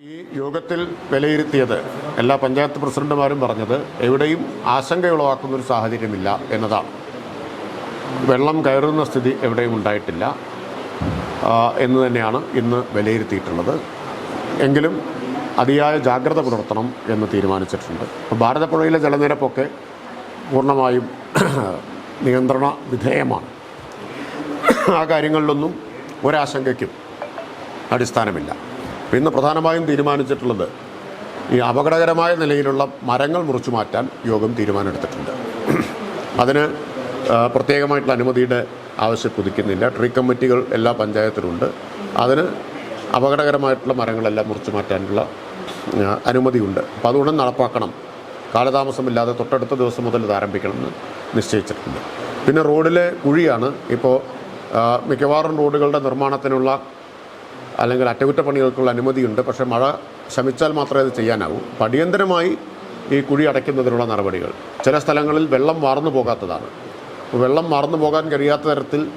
ഈ യോഗത്തിൽ വിലയിരുത്തിയത് എല്ലാ പഞ്ചായത്ത് പ്രസിഡന്റുമാരും പറഞ്ഞത് എവിടെയും ആശങ്കയുളവാക്കുന്ന ഒരു സാഹചര്യമില്ല എന്നതാണ്. വെള്ളം കയറുന്ന സ്ഥിതി എവിടെയും ഉണ്ടായിട്ടില്ല എന്ന് തന്നെയാണ് ഇന്ന് വിലയിരുത്തിയിട്ടുള്ളത്. എങ്കിലും അതിയായ ജാഗ്രത പുലർത്തണം എന്ന് തീരുമാനിച്ചിട്ടുണ്ട്. ഭാരതപ്പുഴയിലെ ജലനിരപ്പൊക്കെ പൂർണമായും നിയന്ത്രണ വിധേയമാണ്. ആ കാര്യങ്ങളിലൊന്നും ഒരാശങ്കയ്ക്കും അടിസ്ഥാനമില്ല. ഇന്ന് പ്രധാനമായും തീരുമാനിച്ചിട്ടുള്ളത് ഈ അപകടകരമായ നിലയിലുള്ള മരങ്ങൾ മുറിച്ചു മാറ്റാൻ യോഗം തീരുമാനമെടുത്തിട്ടുണ്ട്. അതിന് പ്രത്യേകമായിട്ടുള്ള അനുമതിയുടെ ആവശ്യം പുതുക്കുന്നില്ല ട്രീ കമ്മിറ്റികൾ എല്ലാ പഞ്ചായത്തിലുണ്ട് അതിന് അപകടകരമായിട്ടുള്ള മരങ്ങളെല്ലാം മുറിച്ചു മാറ്റാനുള്ള അനുമതിയുണ്ട്. അപ്പോൾ അതുകൊണ്ട് നടപ്പാക്കണം. കാലതാമസമില്ലാതെ തൊട്ടടുത്ത ദിവസം മുതൽ ഇത് ആരംഭിക്കണമെന്ന് നിശ്ചയിച്ചിട്ടുണ്ട്. പിന്നെ റോഡിലെ കുഴിയാണ് ഇപ്പോൾ മിക്കവാറും റോഡുകളുടെ നിർമ്മാണത്തിനുള്ള അല്ലെങ്കിൽ അറ്റകുറ്റപ്പണികൾക്കുള്ള അനുമതിയുണ്ട്. പക്ഷേ മഴ ശമിച്ചാൽ മാത്രമേ അത് ചെയ്യാനാവൂ. അടിയന്തരമായി ഈ കുഴി അടയ്ക്കുന്നതിനുള്ള നടപടികൾ. ചില സ്ഥലങ്ങളിൽ വെള്ളം വാർന്നു പോകാത്തതാണ്. വെള്ളം വാർന്നു പോകാൻ കഴിയാത്ത തരത്തിൽ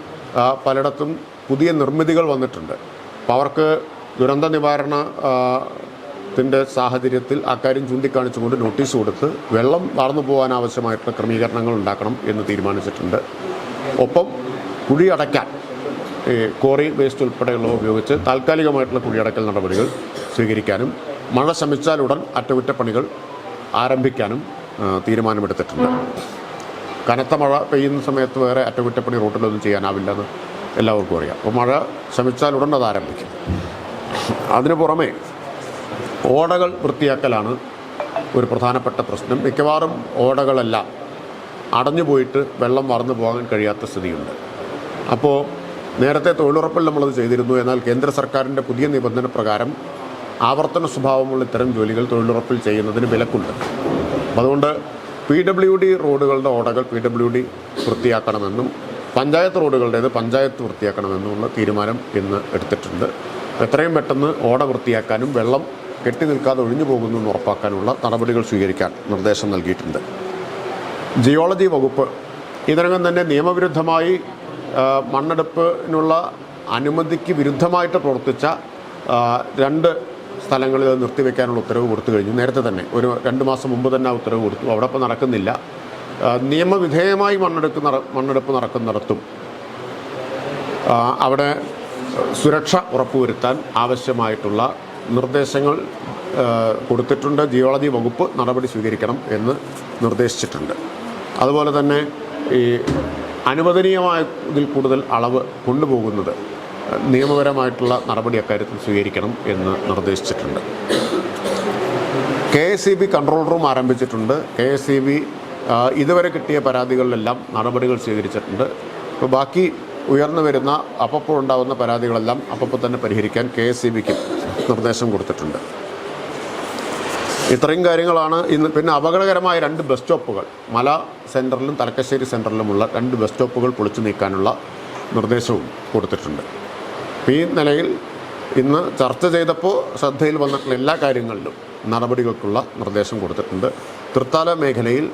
പലയിടത്തും പുതിയ നിർമ്മിതികൾ വന്നിട്ടുണ്ട്. അപ്പോൾ അവർക്ക് ദുരന്ത നിവാരണ ത്തിന്റെ സാഹചര്യത്തിൽ അക്കാര്യം ചൂണ്ടിക്കാണിച്ചുകൊണ്ട് നോട്ടീസ് കൊടുത്ത് വെള്ളം വാർന്നു പോകാൻ ആവശ്യമായിട്ടുള്ള ക്രമീകരണങ്ങൾ ഉണ്ടാക്കണം എന്ന് തീരുമാനിച്ചിട്ടുണ്ട്. ഒപ്പം കുഴി അടയ്ക്കാൻ ഈ കോറി വേസ്റ്റ് ഉൾപ്പെടെയുള്ളവ ഉപയോഗിച്ച് താൽക്കാലികമായിട്ടുള്ള കുടിയടക്കൽ നടപടികൾ സ്വീകരിക്കാനും മഴ ശമിച്ചാലുടൻ അറ്റകുറ്റപ്പണികൾ ആരംഭിക്കാനും തീരുമാനമെടുത്തിട്ടുണ്ട്. കനത്ത മഴ പെയ്യുന്ന സമയത്ത് വേറെ അറ്റകുറ്റപ്പണി റൂട്ടിലൊന്നും ചെയ്യാനാവില്ലെന്ന് എല്ലാവർക്കും അറിയാം. അപ്പോൾ മഴ ശമിച്ചാലുടൻ അത് ആരംഭിക്കും. അതിനു പുറമെ ഓടകൾ വൃത്തിയാക്കലാണ് ഒരു പ്രധാനപ്പെട്ട പ്രശ്നം. മിക്കവാറും ഓടകളെല്ലാം അടഞ്ഞു പോയിട്ട് വെള്ളം മറന്നു പോകാൻ കഴിയാത്ത സ്ഥിതിയുണ്ട്. അപ്പോൾ നേരത്തെ തൊഴിലുറപ്പിൽ നമ്മളത് ചെയ്തിരുന്നു. എന്നാൽ കേന്ദ്ര സർക്കാരിന്റെ പുതിയ നിബന്ധന പ്രകാരം ആവർത്തന സ്വഭാവമുള്ള ഇത്തരം ജോലികൾ തൊഴിലുറപ്പിൽ ചെയ്യുന്നതിന് വിലക്കുണ്ട്. അതുകൊണ്ട് പി ഡബ്ല്യു ഡി റോഡുകളുടെ ഓടകൾ പി ഡബ്ല്യു ഡി വൃത്തിയാക്കണമെന്നും പഞ്ചായത്ത് റോഡുകളുടേത് പഞ്ചായത്ത് വൃത്തിയാക്കണമെന്നുമുള്ള തീരുമാനം ഇന്ന് എടുത്തിട്ടുണ്ട്. എത്രയും പെട്ടെന്ന് ഓട വൃത്തിയാക്കാനും വെള്ളം കെട്ടി നിൽക്കാതെ ഒഴിഞ്ഞു പോകുന്നു എന്ന് ഉറപ്പാക്കാനുള്ള നടപടികൾ സ്വീകരിക്കാൻ നിർദ്ദേശം നൽകിയിട്ടുണ്ട്. ജിയോളജി വകുപ്പ്. ഇതിനകം തന്നെ നിയമവിരുദ്ധമായി മണ്ണെടുപ്പിനുള്ള അനുമതിക്ക് വിരുദ്ധമായിട്ട് പ്രവർത്തിച്ച രണ്ട് സ്ഥലങ്ങളിൽ നിർത്തിവെക്കാനുള്ള ഉത്തരവ് കൊടുത്തു കഴിഞ്ഞു. നേരത്തെ തന്നെ ഒരു രണ്ട് മാസം മുമ്പ് തന്നെ ആ ഉത്തരവ് കൊടുത്തു. അവിടെ ഇപ്പോൾ നടക്കുന്നില്ല. നിയമവിധേയമായി മണ്ണെടുക്ക് നട മണ്ണെടുപ്പ് നടക്കുന്നിടത്തും അവിടെ സുരക്ഷ ഉറപ്പുവരുത്താൻ ആവശ്യമായിട്ടുള്ള നിർദ്ദേശങ്ങൾ കൊടുത്തിട്ടുണ്ട്. ജിയോളജി വകുപ്പ് നടപടി സ്വീകരിക്കണം എന്ന് നിർദ്ദേശിച്ചിട്ടുണ്ട്. അതുപോലെ തന്നെ ഈ അനുവദനീയമായ ഇതിൽ കൂടുതൽ അളവ് കൊണ്ടുപോകുന്നത് നിയമപരമായിട്ടുള്ള നടപടി അക്കാര്യത്തിൽ സ്വീകരിക്കണം എന്ന് നിർദ്ദേശിച്ചിട്ടുണ്ട്. K S E B control room ആരംഭിച്ചിട്ടുണ്ട്. കെ എസ് ഇ ബി ഇതുവരെ കിട്ടിയ പരാതികളിലെല്ലാം നടപടികൾ സ്വീകരിച്ചിട്ടുണ്ട്. ഇപ്പോൾ ബാക്കി ഉയർന്നു വരുന്ന അപ്പോൾ ഉണ്ടാകുന്ന പരാതികളെല്ലാം അപ്പപ്പോൾ തന്നെ പരിഹരിക്കാൻ കെ എസ് ഇ ബിക്ക് നിർദ്ദേശം കൊടുത്തിട്ടുണ്ട്. ഇത്രയും കാര്യങ്ങളാണ് ഇന്ന് പിന്നെ അപകടകരമായ രണ്ട് ബസ് സ്റ്റോപ്പുകൾ മല സെന്ററിലും തലക്കശ്ശേരി സെന്ററിലുമുള്ള രണ്ട് ബസ് സ്റ്റോപ്പുകൾ പൊളിച്ചു നീക്കാനുള്ള നിർദ്ദേശവും കൊടുത്തിട്ടുണ്ട്. ഈ നിലയിൽ ഇന്ന് ചർച്ച ചെയ്തപ്പോൾ ശ്രദ്ധയിൽ വന്നിട്ടുള്ള എല്ലാ കാര്യങ്ങളിലും നടപടികൾക്കുള്ള നിർദ്ദേശം കൊടുത്തിട്ടുണ്ട്. തൃത്താല മേഖലയിൽ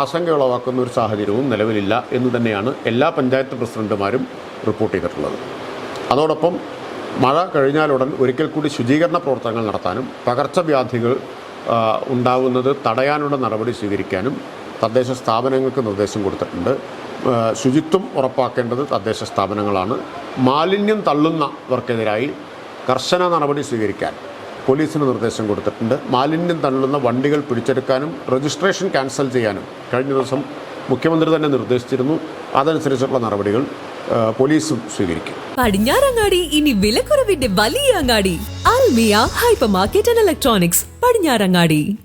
ആശങ്ക ഉളവാക്കുന്ന ഒരു സാഹചര്യവും നിലവിലില്ല എന്ന് തന്നെയാണ് എല്ലാ പഞ്ചായത്ത് പ്രസിഡന്റുമാരും റിപ്പോർട്ട് ചെയ്തിട്ടുള്ളത്. അതോടൊപ്പം മഴ കഴിഞ്ഞാലുടൻ ഒരിക്കൽ കൂടി ശുചീകരണ പ്രവർത്തനങ്ങൾ നടത്താനും പകർച്ചവ്യാധികൾ ആ, ഉണ്ടാവുന്നത് തടയാനുള്ള നടപടി സ്വീകരിക്കാനും തദ്ദേശ സ്ഥാപനങ്ങൾക്ക് നിർദ്ദേശം കൊടുത്തിട്ടുണ്ട്. ശുചിത്വം ഉറപ്പാക്കേണ്ടത് തദ്ദേശ സ്ഥാപനങ്ങളാണ്. മാലിന്യം തള്ളുന്നവർക്കെതിരായി കർശന നടപടി സ്വീകരിക്കാൻ പോലീസിന് നിർദ്ദേശം കൊടുത്തിട്ടുണ്ട്. മാലിന്യം തള്ളുന്ന വണ്ടികൾ പിടിച്ചെടുക്കാനും രജിസ്ട്രേഷൻ ക്യാൻസൽ ചെയ്യാനും കഴിഞ്ഞ ദിവസം മുഖ്യമന്ത്രി തന്നെ നിർദ്ദേശിച്ചിരുന്നു. അതനുസരിച്ചുള്ള നടപടികൾ പോലീസും സ്വീകരിക്കും. പടിഞ്ഞാറങ്ങാടി ഇനി വിലക്കുറവിന്റെ വലിയ അങ്ങാടി. Almiya hyper market and electronics Padinjarangadi.